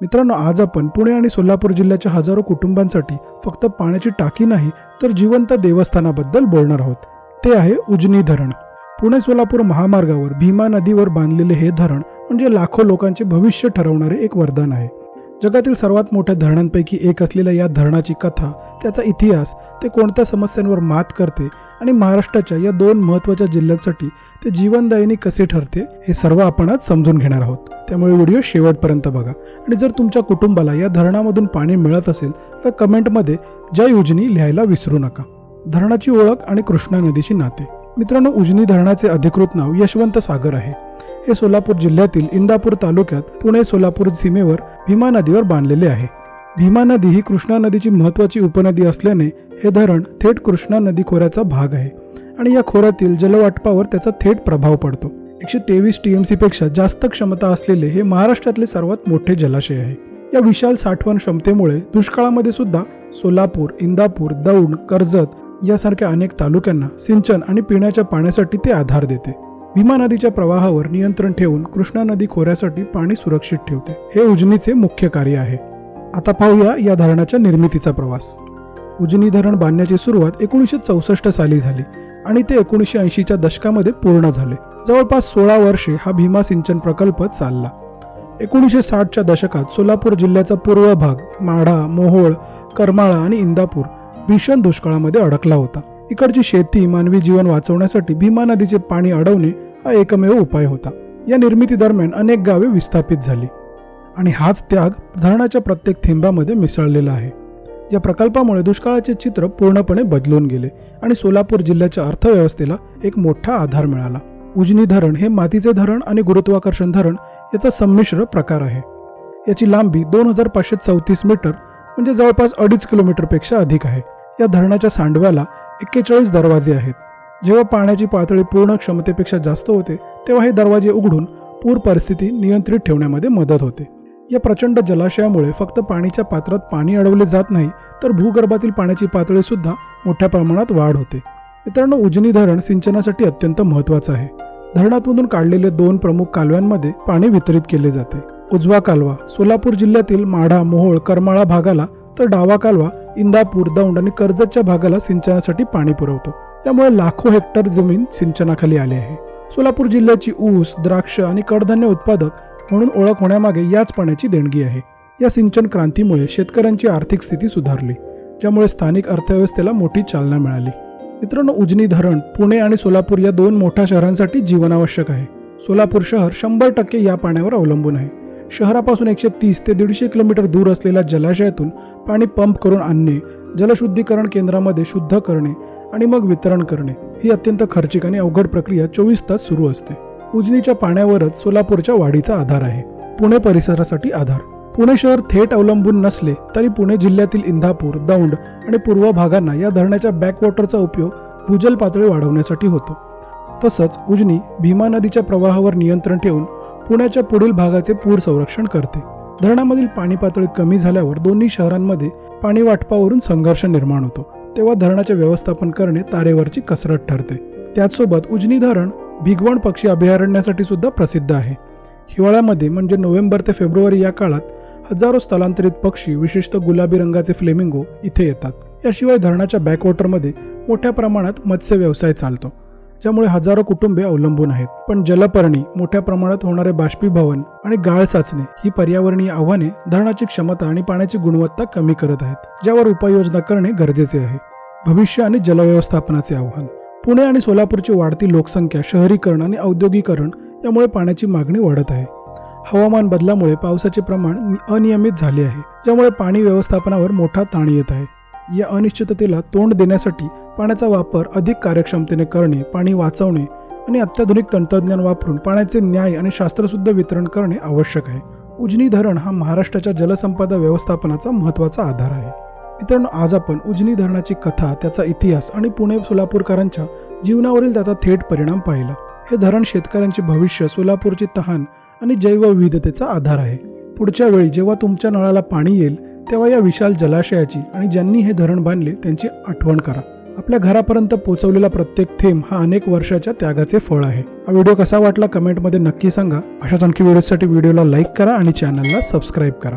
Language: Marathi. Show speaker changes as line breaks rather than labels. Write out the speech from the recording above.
मित्रांनो आज आपण पुणे आणि सोलापूर जिल्ह्याच्या हजारो कुटुंबांसाठी फक्त पाण्याची टाकी नाही तर जिवंत देवस्थानाबद्दल बोलणार आहोत. ते आहे उजनी धरण. पुणे सोलापूर महामार्गावर भीमा नदीवर बांधलेले हे धरण म्हणजे लाखो लोकांचे भविष्य ठरवणारे एक वरदान आहे. जगातील सर्वात मोठ्या धरणांपैकी एक असलेल्या या धरणाची कथा त्याचा इतिहास ते कोणत्या समस्यांवर मात करते आणि महाराष्ट्राच्या या दोन महत्त्वाच्या जिल्ह्यांसाठी ते जीवनदायिनी कसे ठरते हे सर्व आपण आज समजून घेणार आहोत. त्यामुळे व्हिडिओ शेवटपर्यंत बघा. आणि जर तुमच्या कुटुंबाला या धरणामधून पाणी मिळत असेल तर कमेंटमध्ये जय उजनी लिहायला विसरू नका. धरणाची ओळख आणि कृष्णा नदीची नाते. मित्रांनो उजनी धरणाचे अधिकृत नाव यशवंत सागर आहे. हे सोलापूर जिल्ह्यातील इंदापूर तालुक्यात पुणे सोलापूर सीमेवर भीमा नदीवर बांधलेले आहे. भीमा नदी ही कृष्णा नदीची महत्त्वाची उपनदी असल्याने हे धरण थेट कृष्णा नदी खोऱ्याचा भाग आहे आणि या खोऱ्यातील जलवाटपावर त्याचा थेट प्रभाव पडतो. एकशे तेवीस टी एमपेक्षा जास्त क्षमता असलेले हे महाराष्ट्रातले सर्वात मोठे जलाशय आहे. या विशाल साठवण क्षमतेमुळे दुष्काळामध्ये सुद्धा सोलापूर इंदापूर दौंड कर्जत यासारख्या अनेक तालुक्यांना सिंचन आणि पिण्याच्या पाण्यासाठी ते आधार देते. भीमा नदीच्या प्रवाहावर नियंत्रण ठेवून कृष्णा नदी खोऱ्यासाठी पाणी सुरक्षित ठेवते. हे उजनीचे मुख्य कार्य आहे. आता पाहूया या धरणाच्या निर्मितीचा प्रवास. उजनी धरण बांधण्याची सुरुवात एकोणीसशे चौसष्ट साली झाली आणि ते एकोणीसशे ऐंशीच्या दशकामध्ये पूर्ण झाले. जवळपास सोळा वर्षे हा भीमा सिंचन प्रकल्प चालला. एकोणीसशे साठच्या दशकात सोलापूर जिल्ह्याचा पूर्व भाग माढा मोहोळ करमाळा आणि इंदापूर भीषण दुष्काळामध्ये अडकला होता. इकडची शेती मानवी जीवन वाचवण्यासाठी भीमा नदीचे पाणी अडवणे हा एकमेव उपाय होता. या निर्मिती दरम्यान अनेक गावे विस्थापित झाली आणि हाच त्याग धरणाच्या प्रत्येक थेंबामध्ये मिसळलेला आहे. या प्रकल्पामुळे दुष्काळाचे चित्र पूर्णपणे बदलून गेले आणि सोलापूर जिल्ह्याच्या अर्थव्यवस्थेला एक मोठा आधार मिळाला. उजनी धरण हे मातीचे धरण आणि गुरुत्वाकर्षण धरण याचा संमिश्र प्रकार आहे. याची लांबी दोन हजार पाचशे चौतीस मीटर म्हणजे जवळपास अडीच किलोमीटरपेक्षा अधिक आहे. या धरणाच्या सांडव्याला एक्केचाळीस दरवाजे आहेत. जेव्हा पाण्याची पातळी पूर्ण क्षमतेपेक्षा जास्त होते तेव्हा हे दरवाजे उघडून पूर परिस्थिती नियंत्रित ठेवण्यामध्ये मदत होते. या प्रचंड जलाशयामुळे फक्त पाणीच्या पात्रात पाणी अडवले जात नाही तर भूगर्भातील पाण्याची पातळीसुद्धा मोठ्या प्रमाणात वाढ होते. मित्रांनो उजनी धरण सिंचनासाठी अत्यंत महत्त्वाचं आहे. धरणातमधून काढलेले दोन प्रमुख कालव्यांमध्ये पाणी वितरित केले जाते. उजवा कालवा सोलापूर जिल्ह्यातील माढा मोहोळ करमाळा भागाला तर डावा कालवा इंदापूर दौंड आणि कर्जतच्या भागाला सिंचनासाठी पाणी पुरवतो. यामुळे लाखो हेक्टर जमीन सिंचनाखाली आली आहे. सोलापूर जिल्ह्याची ऊस द्राक्ष आणि कडधान्य उत्पादक म्हणून ओळख होण्यामागे याच पाण्याची देणगी आहे. या सिंचन क्रांतीमुळे शेतकऱ्यांची आर्थिक स्थिती सुधारली ज्यामुळे स्थानिक अर्थव्यवस्थेला मोठी चालना मिळाली. मित्रांनो उजनी धरण पुणे आणि सोलापूर या दोन मोठ्या शहरांसाठी जीवनावश्यक आहे. सोलापूर शहर शंभर टक्के या पाण्यावर अवलंबून आहे. शहरापासून एकशे तीस ते दीडशे किलोमीटर दूर असलेल्या जलाशयातून पाणी पंप करून आणणे जलशुद्धीकरण केंद्रामध्ये शुद्ध करणे आणि मग वितरण करणे ही अत्यंत खर्चिक आणि अवघड प्रक्रिया चोवीस तास सुरू असते. उजनीच्या पाण्यावरच सोलापूरच्या वाढीचा आधार आहे. पुणे परिसरासाठी आधार. पुणे शहर थेट अवलंबून नसले तरी पुणे जिल्ह्यातील इंदापूर दौंड आणि पूर्व भागांना या धरणाच्या बॅकवॉटरचा उपयोग भूजल पातळी वाढवण्यासाठी होतो. तसंच उजनी भीमा नदीच्या प्रवाहावर नियंत्रण ठेवून पुण्याच्या पुढील भागाचे पूर संरक्षण करते. धरणामधील पाणी पातळी कमी झाल्यावर दोन्ही शहरांमध्ये पाणी वाटपावरून संघर्ष निर्माण होतो. तेव्हा धरणाचे व्यवस्थापन करणे तारेवरची कसरत ठरते. त्याचसोबत उजनी धरण भिगवण पक्षी अभयारण्यासाठी सुद्धा प्रसिद्ध आहे. हिवाळ्यामध्ये म्हणजे नोव्हेंबर ते फेब्रुवारी या काळात हजारो स्थलांतरित पक्षी विशेषतः गुलाबी रंगाचे फ्लेमिंगो इथे येतात. याशिवाय धरणाच्या बॅकवॉटरमध्ये मोठ्या प्रमाणात मत्स्य व्यवसाय चालतो. ज्यामुळे हजारो कुटुंबे अवलंबून आहेत. पण जलपर्णी मोठ्या प्रमाणात होणारे बाष्पीभवन आणि गाळ साचणे ही पर्यावरणीय आव्हाने धरणाची क्षमता आणि पाण्याची गुणवत्ता कमी करत आहेत ज्यावर उपाययोजना करणे गरजेचे आहे. भविष्य आणि जलव्यवस्थापनाचे आव्हान. पुणे आणि सोलापूरची वाढती लोकसंख्या शहरीकरण आणि औद्योगिकरण यामुळे पाण्याची मागणी वाढत आहे. हवामान बदलामुळे पावसाचे प्रमाण अनियमित झाले आहे ज्यामुळे पाणी व्यवस्थापनावर मोठा ताण येत आहे. या अनिश्चिततेला तोंड देण्यासाठी पाण्याचा वापर अधिक कार्यक्षमतेने करणे पाणी वाचवणे आणि अत्याधुनिक तंत्रज्ञान वापरून पाण्याचे न्याय आणि शास्त्रशुद्ध वितरण करणे आवश्यक आहे. उजनी धरण हा महाराष्ट्राच्या जलसंपदा व्यवस्थापनाचा महत्त्वाचा आधार आहे. मित्रांनो आज आपण उजनी धरणाची कथा त्याचा इतिहास आणि पुणे सोलापूरकरांच्या जीवनावरील त्याचा थेट परिणाम पाहिला. हे धरण शेतकऱ्यांचे भविष्य सोलापूरची तहान आणि जैवविविधतेचा आधार आहे. पुढच्या वेळी जेव्हा तुमच्या नळाला पाणी येईल तेव्हा या विशाल जलाशयाची आणि ज्यांनी हे धरण बांधले त्यांची आठवण करा. आपल्या घरापर्यंत पोहोचवलेला प्रत्येक थेंब हा अनेक वर्षाच्या त्यागाचे फळ आहे. हा व्हिडिओ कसा वाटला कमेंटमध्ये नक्की सांगा. अशाच आणखी व्हिडिओसाठी व्हिडिओला लाईक करा आणि चॅनलला सबस्क्राईब करा.